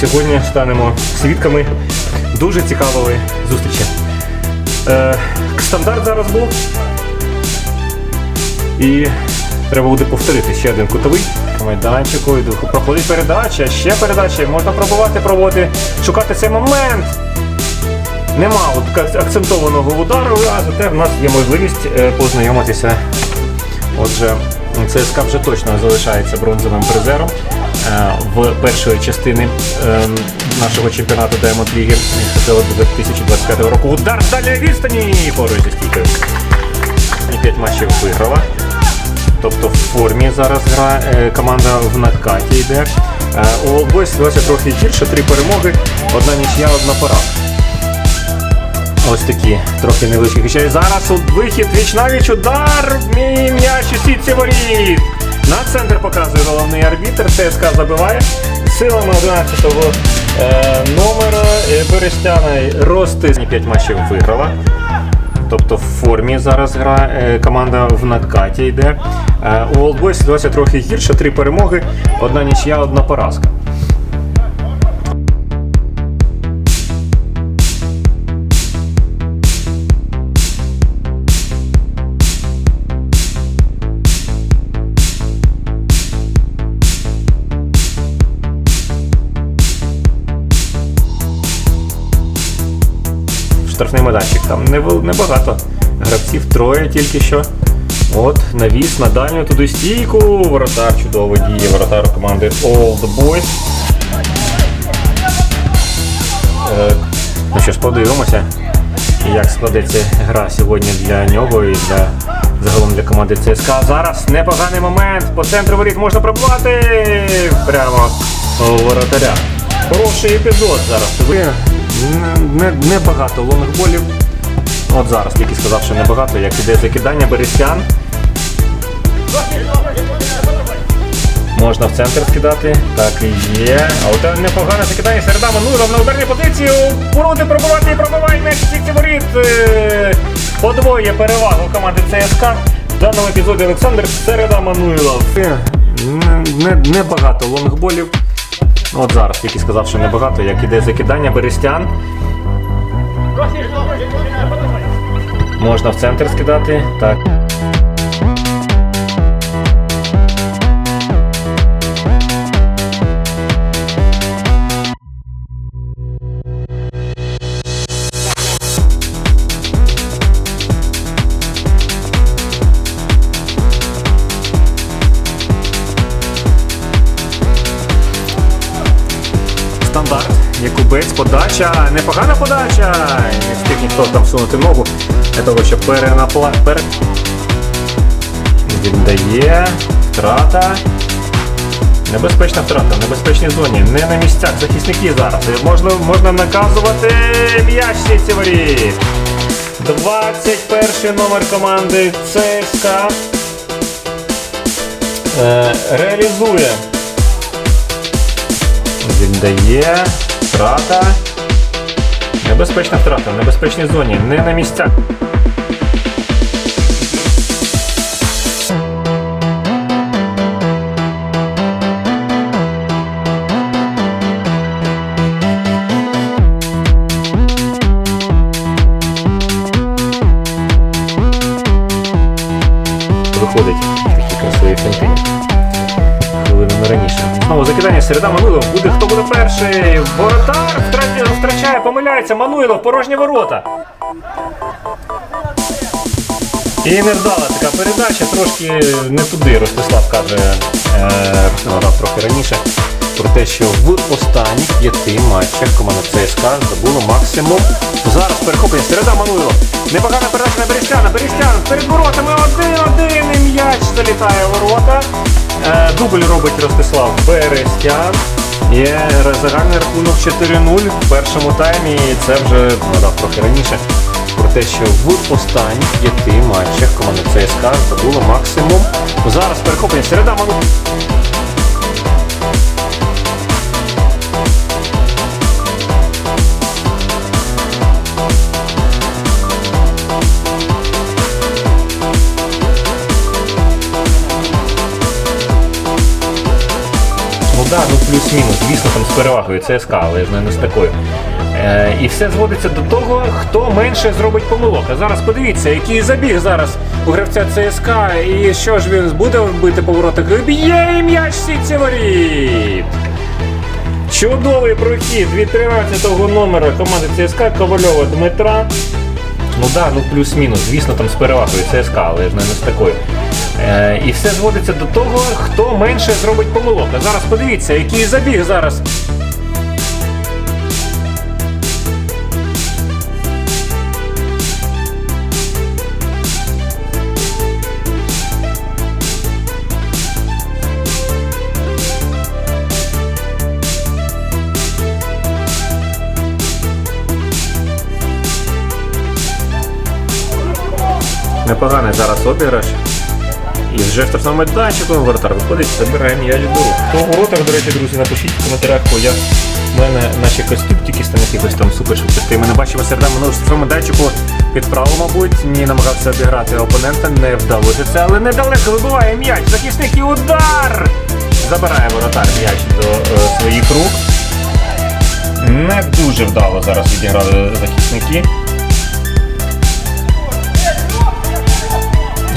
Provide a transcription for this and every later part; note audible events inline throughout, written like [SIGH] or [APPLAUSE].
сьогодні станемо свідками дуже цікавої зустрічі. Е, стандарт зараз був. І треба буде повторити ще один кутовий. Майданчику. Проходить передача, ще передача. Можна пробувати, пробувати, шукати цей момент. Нема от акцентованого удару, а зате в нас є можливість е, познайомитися. Отже, ЦСКА вже точно залишається бронзовим призером е, в першої частини е, нашого чемпіонату Diamond Ліги ХТО 2025 року. Удар дальньої відстані поруч зі стійкою. І 5 матчів виграла. Тобто в формі зараз гра е, команда в накаті йде. У Олдбой ситуація трохи гірше, три перемоги, одна нічия, одна поразка. Ось такі трохи невеличкі і зараз вихід віч навіч удар мій м'яч у сітці воріт. На центр показує головний арбітр. ЦСКА забиває силами 11-го е, номера е, Берестяна Рости 5 матчів виграла. Тобто в формі зараз гра е, команда в надкаті йде. Е, у Олдбой ситуація трохи гірша, три перемоги, одна нічия, одна поразка. Штрафний майданчик. Там небагато. Гравців троє тільки що. От, навіс на дальню туди стійку. Воротар чудово діє, воротар команди Old Boys. Е, ну що ж, подивимося, як складеться гра сьогодні для нього і для загалом для команди ЦСКА. Зараз непоганий момент. По центру воріт можна пробувати прямо у воротаря. Хороший епізод зараз. Ви не, небагато лонгболів. От зараз тільки сказав, що небагато, як іде закидання Берестян. Можна в центр скидати. Так і є. А от непогане закидання середа Мануйлов на ударній позиції. Вороти пробивати і пробиває м'яч в сітці воріт. Е, Подвоює перевагу команди ЦСКА. В даному епізоді Олександр Середа Мануйлов. Е, не- Небагато лонгболів. От зараз тільки сказав, що небагато, як іде закидання Берестян. Можна в центр скидати. Так. Якубець, подача, непогана подача. Не встиг ніхто там сунути ногу для того, щоб перенапла... пере... Віддає. Втрата. Небезпечна втрата, в небезпечній зоні. Не на місцях захисники зараз. Можна, можна наказувати м'яч сітці воріт. 21 номер команди ЦСКА е, реалізує. Віддає. Втрата. Небезпечна втрата. В небезпечній зоні. Не на місцях. Виходить такі красиві фінти хвилинами раніше. Знову закидання середа Мануйлов. Буде перший. Воротар втрачає, помиляється. Мануйлов, порожні ворота. І невдала така передача, трошки не туди Ростислав каже, е, Ростислав трохи раніше, про те, що в останніх п'яти матчах команда ЦСКА забула максимум. Зараз перехоплення середа Мануйлов. Непогана передача на Берестяна. Берестян перед воротами один-один і м'яч залітає ворота. Е, Дубль робить Ростислав Берестян. Є загальний рахунок 4-0 в першому таймі. І це вже надав трохи раніше. Про те, що в останніх п'яти матчах команда ЦСКА забула максимум. Зараз перехоплення середа Ману. Звісно, там з перевагою ЦСКА, але ж не, з такою. Е, і все зводиться до того, хто менше зробить помилок. А зараз подивіться, який забіг зараз у гравця ЦСКА, і що ж він буде бити по воротах? Б'є і м'яч сітці! Чудовий прохід від 13-го номера команди ЦСКА Ковальова Дмитра. Ну да, ну плюс-мінус, звісно, там з перевагою ЦСКА, але ж не з такою. Е, і все зводиться до того, хто менше зробить помилок. А зараз подивіться, який забіг зараз. Непоганий зараз обіграш. І вже штрафному майданчику воротар виходить, забирає м'яч до рук. У воротах, до речі, друзі, напишіть в коментарях, бо я в мене наші костюмтики стане якихось там супершвидкості. Ми не бачимо середа минулого штрафному майданчику під право, мабуть. Ні, намагався обіграти опонента, не вдалося це, але недалеко вибиває м'яч. Захисник і удар! Забирає воротар м'яч до е, своїх рук. Не дуже вдало зараз відіграли захисники.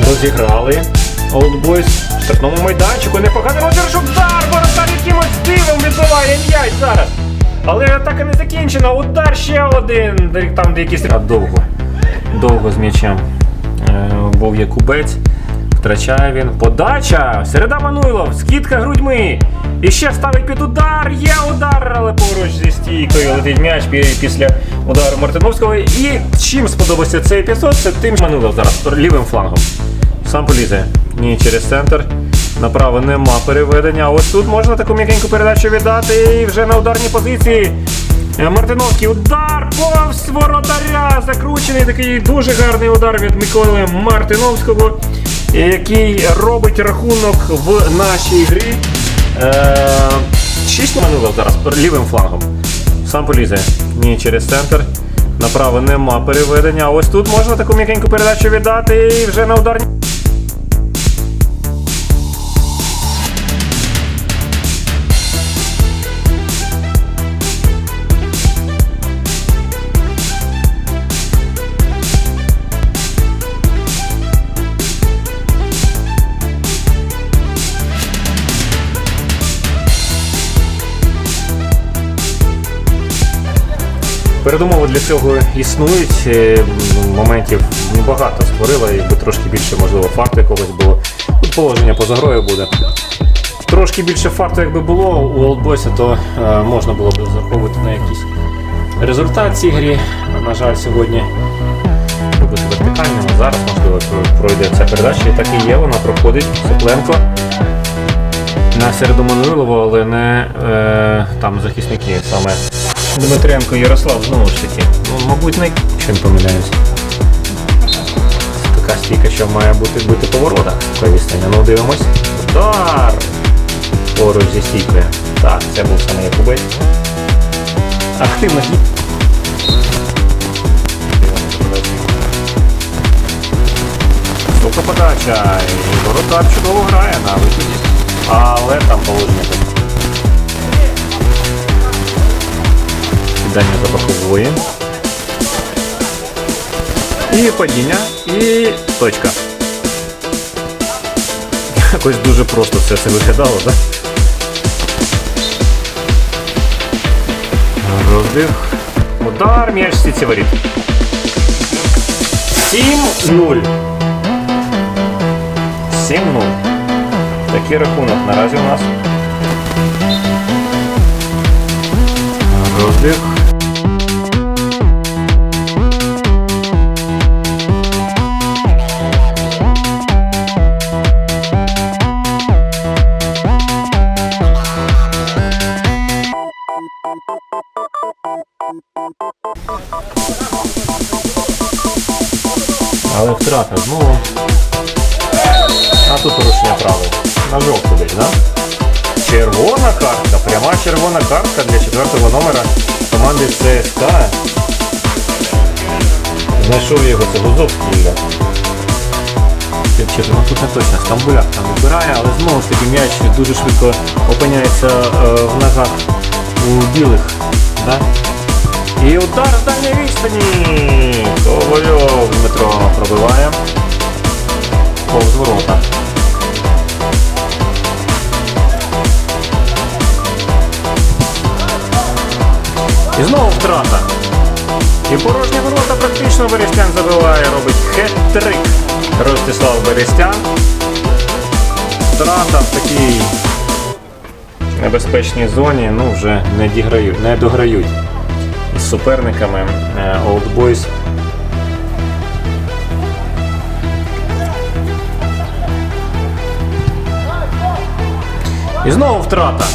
Розіграли Олдбойс в штрафному майданчику. Непоганий розіграш удар! Воротар якимось дивом відбиває м'яч зараз. Але атака не закінчена. Удар ще один. Там де якісь А, довго. Довго з м'ячем. Е, був Якубець. Втрачає він. Подача! Середа Мануйлов, скидка грудьми. І ще ставить під удар. Є удар, але поруч зі стійкою летить м'яч після удару Мартиновського. І чим сподобався цей епізод, це тим Мануйлов зараз лівим флангом. Сам полізе. Ні, через центр. Направо нема переведення. Ось тут можна таку м'якеньку передачу віддати. І вже на ударній позиції. Е, Мартиновський удар повз воротаря. Закручений такий дуже гарний удар від Миколи Мартиновського, який робить рахунок в нашій грі. Е, Шість Манилов зараз лівим флангом. Сам полізе. Ні, через центр. Направо нема переведення. Ось тут можна таку м'якеньку передачу віддати. І вже на ударній. Передумови для цього існують. Е, Моментів небагато створила, якби трошки більше, можливо, фарту якогось було. Тут положення поза грою буде. Трошки більше фарту, якби було у Олдбойса, то е, можна було б зараховувати на якийсь результат цій грі. На жаль, сьогодні робити вертикальним. а Зараз, можливо, пройде ця передача. І так і є, вона проходить. Сопленко на середу Мануйлову, але не е, там захисники саме Дмитренко Ярослав знову ж таки. Ну, мабуть, не чим помиляюсь. Така стійка, що має бути бити по воротах відстані. Ну дивимось. Удар! Поруч зі стійкою. Так, це був саме Якубець. Активно. Сука подача. І воротар чудово грає на виході. Але там положення тут. Кидання за бокової. І падіння, і точка. [LAUGHS] Якось дуже просто все це виглядало, так? Розбіг. Удар, м'яч в сітці воріт. 7-0. 7-0. Такий рахунок наразі у нас. Розбіг. На жовту да? Червона картка, пряма червона картка для четвертого номера команди ЦСКА. Знайшов його, це Гузовський ну тут не точно, Стамбуляк там відбирає, але знову ж таки м'яч дуже швидко опиняється е, в ногах у білих. Да? І удар з дальньої відстані. Ковальов Дмитро пробиває. Повз ворота. І знову втрата. І порожні ворота практично Берестян забиває, робить хет-трик. Ростислав Берестян. Втрата в такій небезпечній зоні ну, вже не, діграють, не дограють із суперниками е, Old Boys. І знову втрата.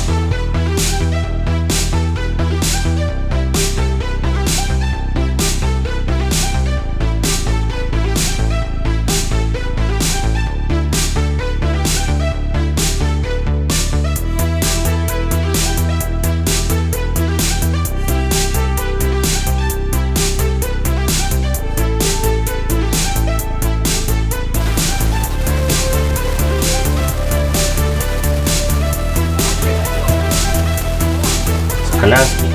Соколянський.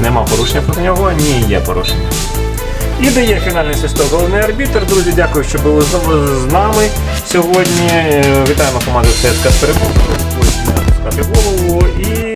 Нема порушення проти нього? Ні, є порушення. І дає фінальний свисток головний арбітр. Друзі, дякую, що були з- з нами сьогодні. Е, Вітаємо команду ЦСКА з перемогою. Ось, голову і.